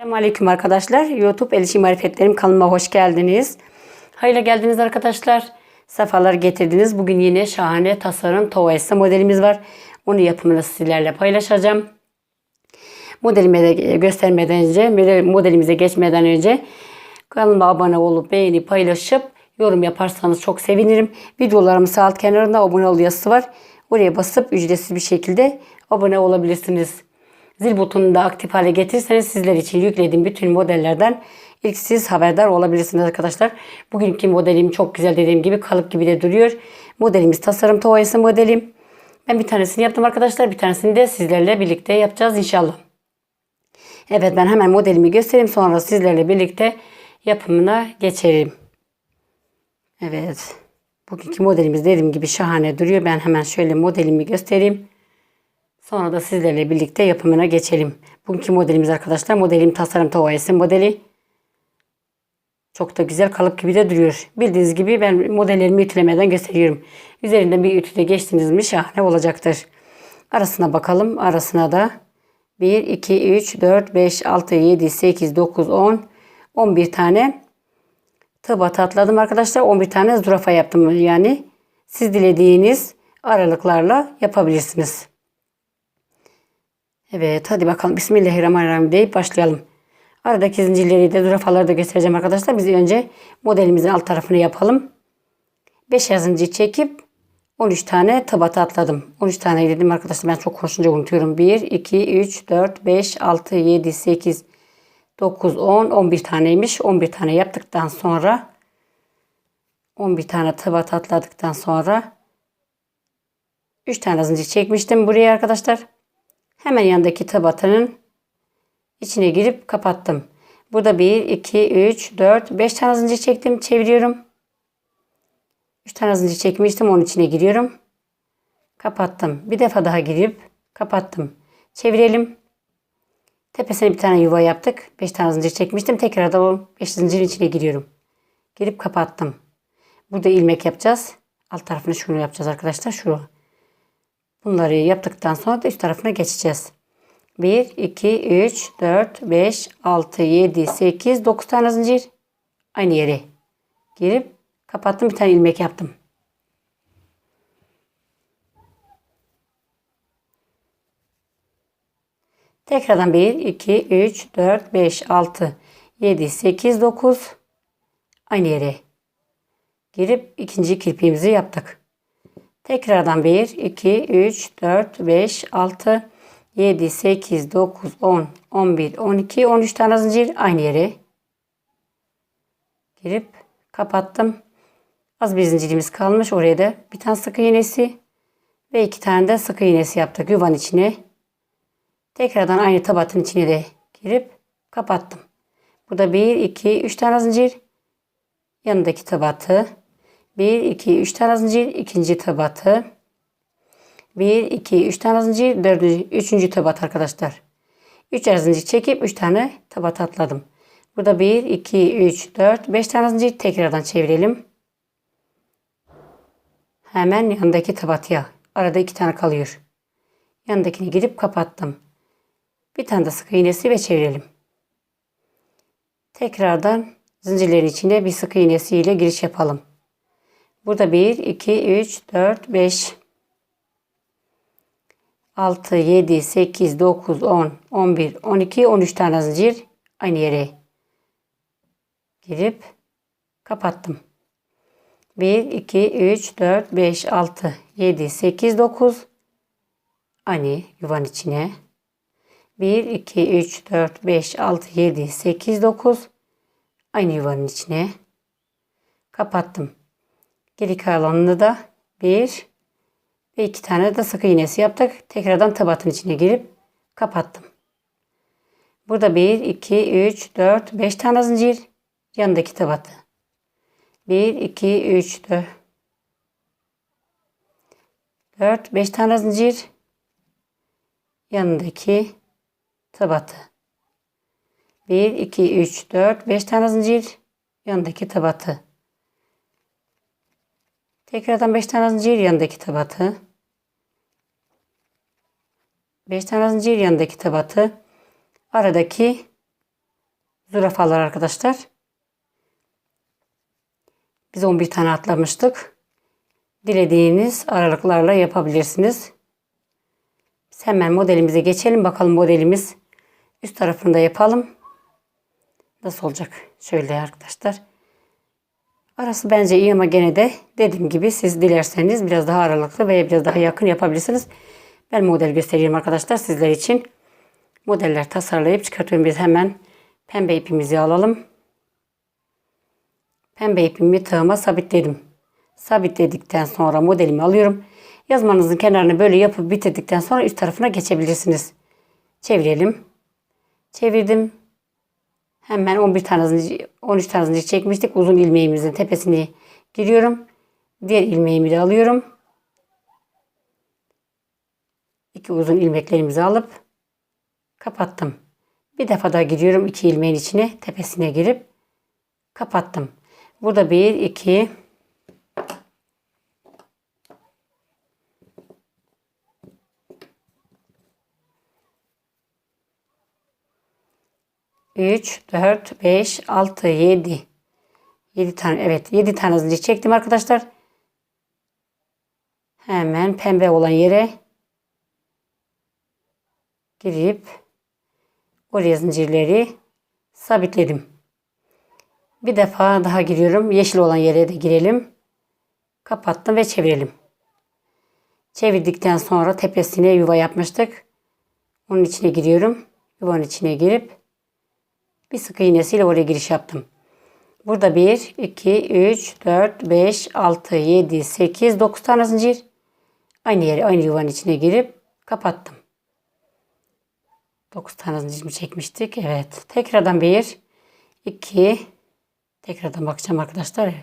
Selamünaleyküm arkadaşlar. YouTube El İşi Marifetlerim kanalıma hoş geldiniz. Hayırlı geldiniz arkadaşlar. Sefalar getirdiniz. Bugün yine şahane tasarım Tovaysa modelimiz var. Onu yapımını sizlerle paylaşacağım. Modelimi de göstermeden önce, model- modelimize geçmeden önce kanalıma abone olup beğeni paylaşıp yorum yaparsanız çok sevinirim. Videolarımın sağ alt kenarında abone ol yazısı var. Oraya basıp ücretsiz bir şekilde abone olabilirsiniz. Zil butonunu da aktif hale getirirseniz sizler için yüklediğim bütün modellerden ilk siz haberdar olabilirsiniz arkadaşlar. Bugünkü modelim çok güzel dediğim gibi kalıp gibi de duruyor. Modelimiz tasarım tovayası modelim. Ben bir tanesini yaptım arkadaşlar. Bir tanesini de sizlerle birlikte yapacağız inşallah. Evet ben hemen modelimi göstereyim. Sonra sizlerle birlikte yapımına geçelim. Evet. Bugünkü modelimiz dediğim gibi şahane duruyor. Ben hemen şöyle modelimi göstereyim. Sonra da sizlerle birlikte yapımına geçelim. Bugünkü modelimiz arkadaşlar modelim tasarım tovayesi modeli. Çok da güzel kalıp gibi de duruyor. Bildiğiniz gibi ben modellerimi ütülemeden gösteriyorum. Üzerinden bir ütüde geçtiniz mi şahane olacaktır. Arasına bakalım. Arasına da 1, 2, 3, 4, 5, 6, 7, 8, 9, 10, 11 tane tıbat atladım arkadaşlar. 11 tane zürafa yaptım yani. Siz dilediğiniz aralıklarla yapabilirsiniz. Evet hadi bakalım Bismillahirrahmanirrahim deyip başlayalım. Aradaki zincirleri de zürafaları da göstereceğim arkadaşlar. Biz önce modelimizin alt tarafını yapalım. 5 zincir çekip 13 tane tabata atladım. 13 tane dedim arkadaşlar ben çok konuşunca unutuyorum. 1, 2, 3, 4, 5, 6, 7, 8, 9, 10, 11 taneymiş. 11 tane yaptıktan sonra 11 tane tabata atladıktan sonra 3 tane zincir çekmiştim buraya arkadaşlar. Hemen yanındaki tabatanın içine girip kapattım. Burada 1, 2, 3, 4, 5 tane zincir çektim. Çeviriyorum. 3 tane zincir çekmiştim. Onun içine giriyorum. Kapattım. Bir defa daha girip kapattım. Çevirelim. Tepesine bir tane yuva yaptık. 5 tane zincir çekmiştim. Tekrar da o 5 zincirin içine giriyorum. Girip kapattım. Burada ilmek yapacağız. Alt tarafını şunu yapacağız arkadaşlar. Şu. Bunları yaptıktan sonra da üst tarafına geçeceğiz. 1, 2, 3, 4, 5, 6, 7, 8, 9 tane zincir. Aynı yere girip kapattım. Bir tane ilmek yaptım. Tekrardan 1, 2, 3, 4, 5, 6, 7, 8, 9 aynı yere girip ikinci kirpiğimizi yaptık. Tekrardan 1, 2, 3, 4, 5, 6, 7, 8, 9, 10, 11, 12, 13 tane zincir aynı yere girip kapattım. Az bir zincirimiz kalmış. Oraya da bir tane sık iğnesi ve iki tane de sık iğnesi yaptık yuvanın içine. Tekrardan aynı tabatın içine de girip kapattım. Burada 1, 2, 3 tane zincir. Yanındaki tabatı 1, 2, 3 tane zincir. ikinci tabatı. 1, 2, 3 tane zincir. Dördüncü, üçüncü tabat arkadaşlar. 3 zincir çekip 3 tane tabat atladım. Burada 1, 2, 3, 4, 5 tane zincir. Tekrardan çevirelim. Hemen yanındaki tabatıya. Arada 2 tane kalıyor. Yanındakini girip kapattım. Bir tane de sık iğnesi ve çevirelim. Tekrardan zincirlerin içine bir sık iğnesi ile giriş yapalım. Burada 1, 2, 3, 4, 5, 6, 7, 8, 9, 10, 11, 12, 13 tane zincir aynı yere girip kapattım. 1, 2, 3, 4, 5, 6, 7, 8, 9 aynı yuvanın içine 1, 2, 3, 4, 5, 6, 7, 8, 9 aynı yuvanın içine kapattım. Geri kalanını da bir ve iki tane de sık iğnesi yaptık. Tekrardan tabatın içine girip kapattım. Burada 1, 2, 3, 4, 5 tane zincir yanındaki tabatı. 1, 2, 3, 4, 4 5 tane zincir yanındaki tabatı. 1, 2, 3, 4, 5 tane zincir yanındaki tabatı. Tekrardan 5 tane zincir yanındaki tabatı. 5 tane zincir yanındaki tabatı. Aradaki zürafalar arkadaşlar. Biz 11 tane atlamıştık. Dilediğiniz aralıklarla yapabilirsiniz. Biz hemen modelimize geçelim. Bakalım modelimiz üst tarafında yapalım. Nasıl olacak? Şöyle arkadaşlar. Arası bence iyi ama gene de dediğim gibi siz dilerseniz biraz daha aralıklı veya biraz daha yakın yapabilirsiniz. Ben model göstereyim arkadaşlar sizler için. Modeller tasarlayıp çıkartıyorum. Biz hemen pembe ipimizi alalım. Pembe ipimi tığıma sabitledim. Sabitledikten sonra modelimi alıyorum. Yazmanızın kenarını böyle yapıp bitirdikten sonra üst tarafına geçebilirsiniz. Çevirelim. Çevirdim. Hemen 11 tane zincir, 13 tane çekmiştik. Uzun ilmeğimizin tepesini giriyorum. Diğer ilmeğimi de alıyorum. İki uzun ilmeklerimizi alıp kapattım. Bir defa daha giriyorum iki ilmeğin içine tepesine girip kapattım. Burada bir, iki, üç, dört, beş, altı, yedi. Yedi tane, evet yedi tane zincir çektim arkadaşlar. Hemen pembe olan yere girip oraya zincirleri sabitledim. Bir defa daha giriyorum. Yeşil olan yere de girelim. Kapattım ve çevirelim. Çevirdikten sonra tepesine yuva yapmıştık. Onun içine giriyorum. Yuvanın içine girip bir sık iğnesiyle oraya giriş yaptım. Burada 1, 2, 3, 4, 5, 6, 7, 8, 9 tane zincir. Aynı yere, aynı yuvanın içine girip kapattım. 9 tane zincirimi çekmiştik. Evet. Tekrardan 1, 2, tekrardan bakacağım arkadaşlar.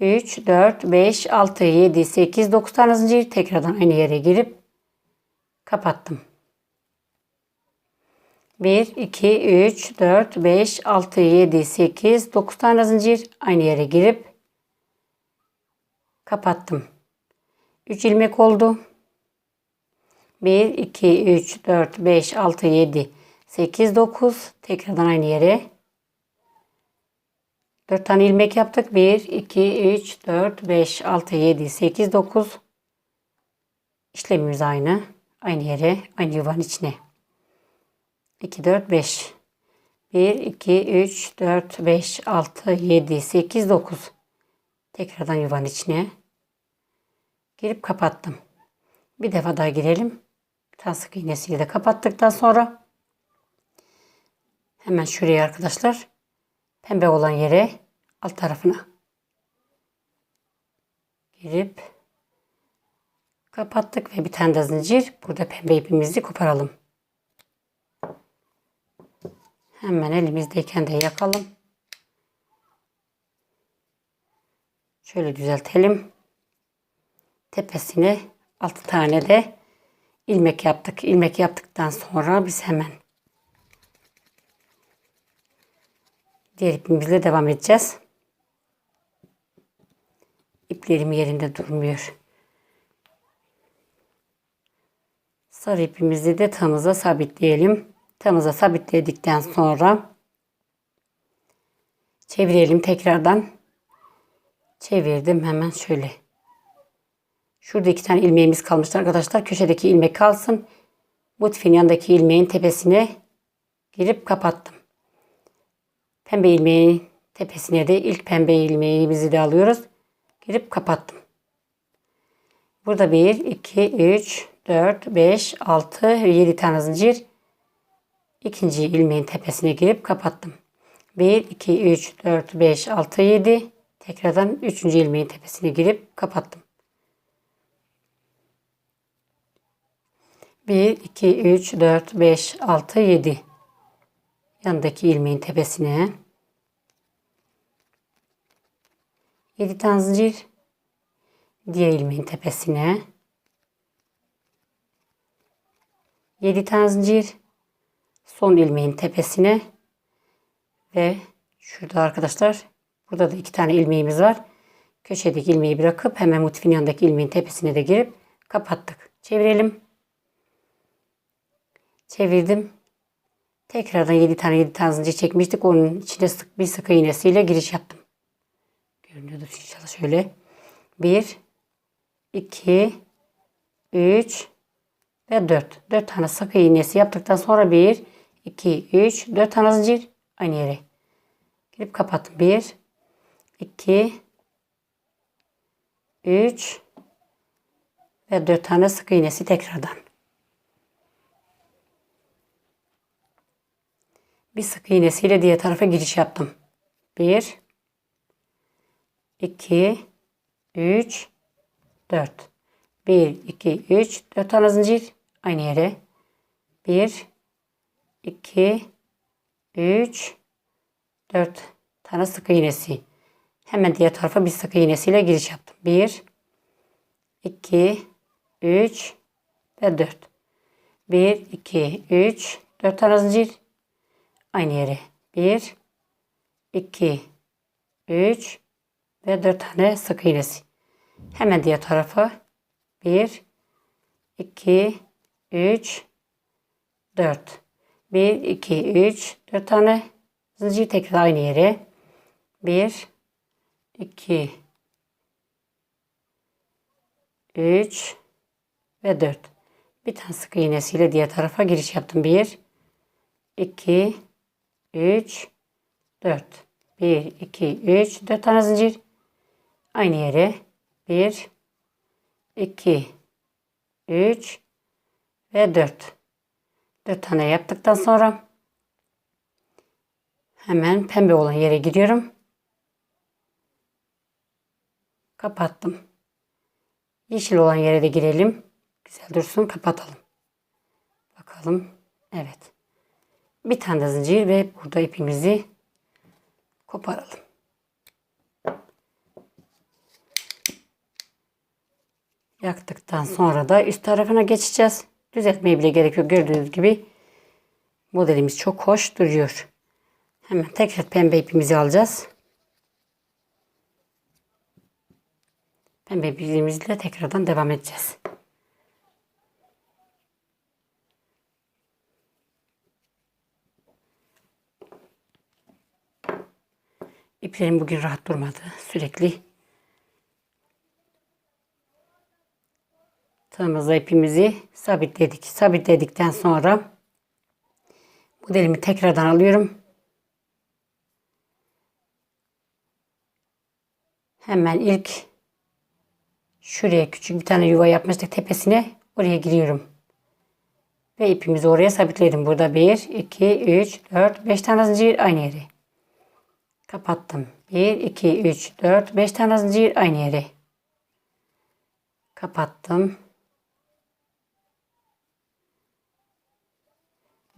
3, 4, 5, 6, 7, 8, 9 tane zincir. Tekrardan aynı yere girip kapattım. 1, 2, 3, 4, 5, 6, 7, 8, 9 tane zincir. Aynı yere girip kapattım. 3 ilmek oldu. 1, 2, 3, 4, 5, 6, 7, 8, 9. Tekrardan aynı yere. 4 tane ilmek yaptık. 1, 2, 3, 4, 5, 6, 7, 8, 9. İşlemimiz aynı. Aynı yere, aynı yuvanın içine. 2, 4, 5. 1, 2, 3, 4, 5, 6, 7, 8, 9. Tekrardan yuvanın içine. Girip kapattım. Bir defa daha girelim. Tane sık iğnesiyle de kapattıktan sonra hemen şuraya arkadaşlar pembe olan yere alt tarafına girip kapattık ve bir tane de zincir burada pembe ipimizi koparalım. Hemen elimizdeyken de yakalım. Şöyle düzeltelim. Tepesine 6 tane de ilmek yaptık. İlmek yaptıktan sonra biz hemen diğer ipimizle devam edeceğiz. İplerim yerinde durmuyor. Sarı ipimizi de tığımıza sabitleyelim. Tığımıza sabitledikten sonra çevirelim tekrardan. Çevirdim hemen şöyle. Şurada iki tane ilmeğimiz kalmıştı arkadaşlar. Köşedeki ilmek kalsın. Motifin yanındaki ilmeğin tepesine girip kapattım. Pembe ilmeğin tepesine de ilk pembe ilmeğimizi de alıyoruz. Girip kapattım. Burada 1, 2, 3, 4, 5, 6, 7 tane zincir. İkinci ilmeğin tepesine girip kapattım. 1, 2, 3, 4, 5, 6, 7. Tekrardan üçüncü ilmeğin tepesine girip kapattım. 1, 2, 3, 4, 5, 6, 7. Yanındaki ilmeğin tepesine 7 tane zincir. Diğer ilmeğin tepesine 7 tane zincir. Son ilmeğin tepesine ve şurada arkadaşlar burada da iki tane ilmeğimiz var. Köşedeki ilmeği bırakıp hemen motifin yanındaki ilmeğin tepesine de girip kapattık. Çevirelim. Çevirdim. Tekrardan 7 tane 7 tane zincir çekmiştik. Onun içine sık bir sık iğnesiyle giriş yaptım. Görünüyordur inşallah şöyle. 1 2 3 ve 4. 4 tane sık iğnesi yaptıktan sonra 1 2 3 4 tane zincir aynı yere. Girip kapattım. 1 2 3 ve 4 tane sık iğnesi tekrardan. Bir sık iğnesiyle diğer tarafa giriş yaptım. 1 2 3 4 1 2 3 4 tane zincir aynı yere. 1 2 3 4 tane sık iğnesi. Hemen diğer tarafa bir sık iğnesiyle giriş yaptım. 1 2 3 ve 4. 1 2 3 4 tane zincir aynı yere. 1 2 3 ve 4 tane sık iğnesi. Hemen diğer tarafa 1 2 3 4 1 2 3 4 tane zincir tekrar aynı yere. 1 2 3 ve 4. Bir tane sık iğnesiyle diğer tarafa giriş yaptım. 1 2 3 4 1 2 3 4 tane zincir aynı yere 1 2 3 ve 4 4 tane yaptıktan sonra hemen pembe olan yere giriyorum. Kapattım. Yeşil olan yere de girelim. Güzel dursun kapatalım. Bakalım. Evet. Bir tane de zincir ve burada ipimizi koparalım. Yaktıktan sonra da üst tarafına geçeceğiz. Düzeltmeye bile gerek yok. Gördüğünüz gibi modelimiz çok hoş duruyor. Hemen tekrar pembe ipimizi alacağız. Pembe ipimizle tekrardan devam edeceğiz. İplerim bugün rahat durmadı. Sürekli tığımızla ipimizi sabitledik. Sabitledikten sonra modelimi tekrardan alıyorum. Hemen ilk şuraya küçük bir tane yuva yapmıştık tepesine. Oraya giriyorum. Ve ipimizi oraya sabitledim. Burada 1, 2, 3, 4, 5 tane zincir aynı yere. Kapattım. 1, 2, 3, 4, 5 tane zincir aynı yere. Kapattım.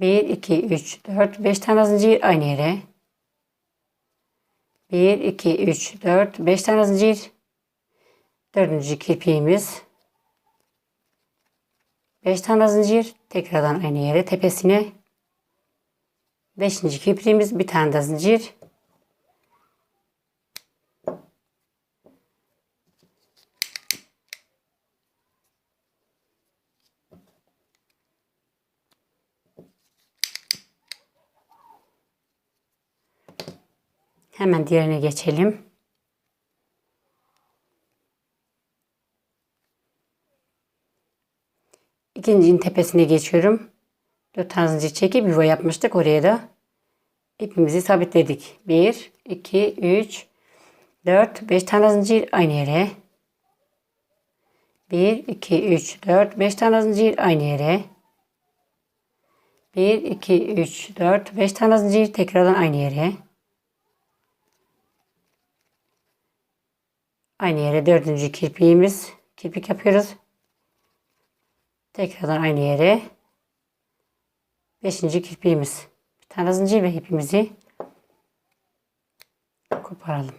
1, 2, 3, 4, 5 tane zincir aynı yere. 1, 2, 3, 4, 5 tane zincir. Dördüncü kirpiğimiz. 5 tane zincir. Tekrardan aynı yere tepesine. Beşinci kirpiğimiz bir tane zincir. Hemen diğerine geçelim. İkincinin tepesine geçiyorum. 4 tane zincir çekip yuva yapmıştık. Oraya da ipimizi sabitledik. 1, 2, 3, 4, 5 tane zincir aynı yere. 1, 2, 3, 4, 5 tane zincir aynı yere. 1, 2, 3, 4, 5 tane zincir tekrardan aynı yere. Aynı yere dördüncü kirpiğimiz. Kirpik yapıyoruz. Tekrardan aynı yere. Beşinci kirpiğimiz. Bir tane zincir ve ipimizi koparalım.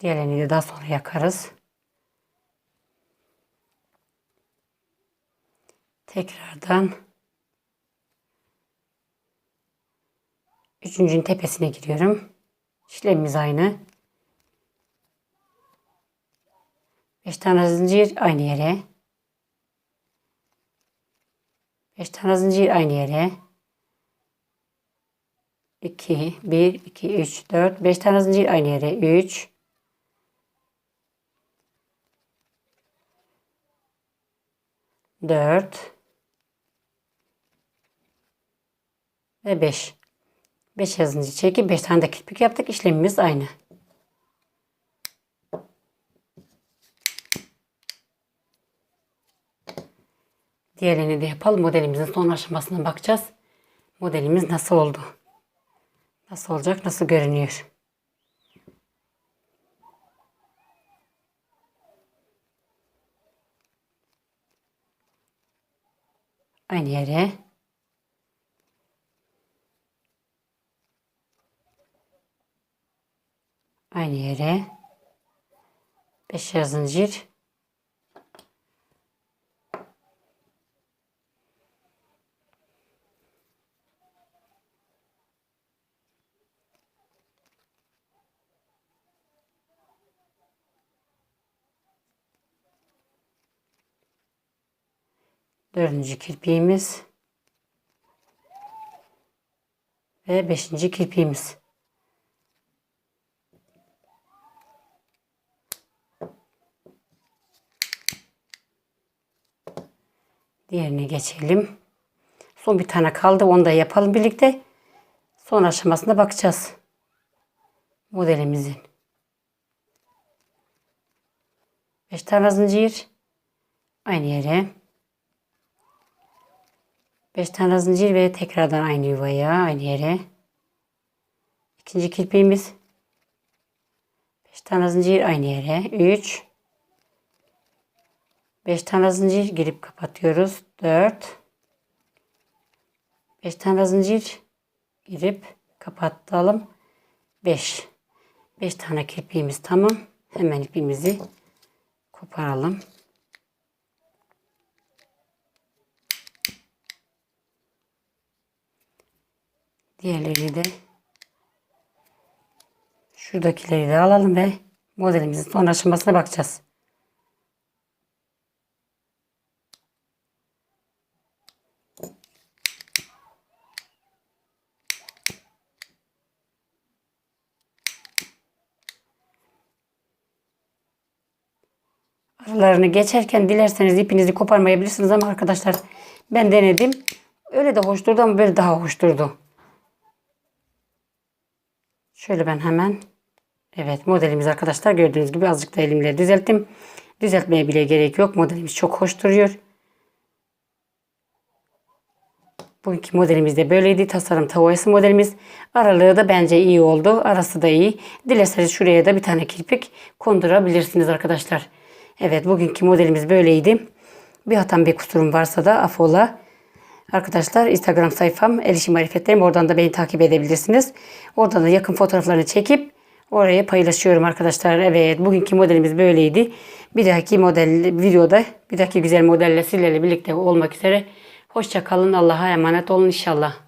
Diğerlerini de daha sonra yakarız. Tekrardan üçüncünün tepesine giriyorum. İşlemimiz aynı. 5 tane zincir aynı yere. 5 tane zincir aynı yere. 2 1 2 3 4 5 tane zincir aynı yere. 3 4 ve 5. 5 zincir çekip 5 tane de kirpik yaptık. İşlemimiz aynı. Diğerini de yapalım. Modelimizin son aşamasına bakacağız. Modelimiz nasıl oldu? Nasıl olacak? Nasıl görünüyor? Aynı yere. Aynı yere. Beşer zincir. Dördüncü kirpiğimiz. Ve beşinci kirpiğimiz. Diğerine geçelim. Son bir tane kaldı. Onu da yapalım birlikte. Son aşamasına bakacağız. Modelimizin. 5 tane zincir. Aynı yere. 5 tane zincir ve tekrardan aynı yuvaya, aynı yere. İkinci kirpiğimiz. 5 tane zincir aynı yere. 3 5 tane zincir girip kapatıyoruz. 4 5 tane zincir girip kapatalım. 5 5 tane kirpiğimiz tamam. Hemen ipimizi koparalım. Diğerleri de şuradakileri de alalım ve modelimizin son aşamasına bakacağız. Aralarını geçerken dilerseniz ipinizi koparmayabilirsiniz ama arkadaşlar ben denedim. Öyle de hoş durdu ama böyle daha hoş durdu. Şöyle ben hemen evet modelimiz arkadaşlar gördüğünüz gibi azıcık da elimle düzelttim. Düzeltmeye bile gerek yok. Modelimiz çok hoş duruyor. Bugünkü modelimiz de böyleydi. Tasarım tavayası modelimiz. Aralığı da bence iyi oldu. Arası da iyi. Dilerseniz şuraya da bir tane kirpik kondurabilirsiniz arkadaşlar. Evet bugünkü modelimiz böyleydi. Bir hatam bir kusurum varsa da afola. Arkadaşlar Instagram sayfam El İşi Marifetlerim. Oradan da beni takip edebilirsiniz. Oradan da yakın fotoğraflarını çekip oraya paylaşıyorum arkadaşlar. Evet bugünkü modelimiz böyleydi. Bir dahaki model videoda bir dahaki güzel modelle sizlerle birlikte olmak üzere. Hoşça kalın. Allah'a emanet olun inşallah.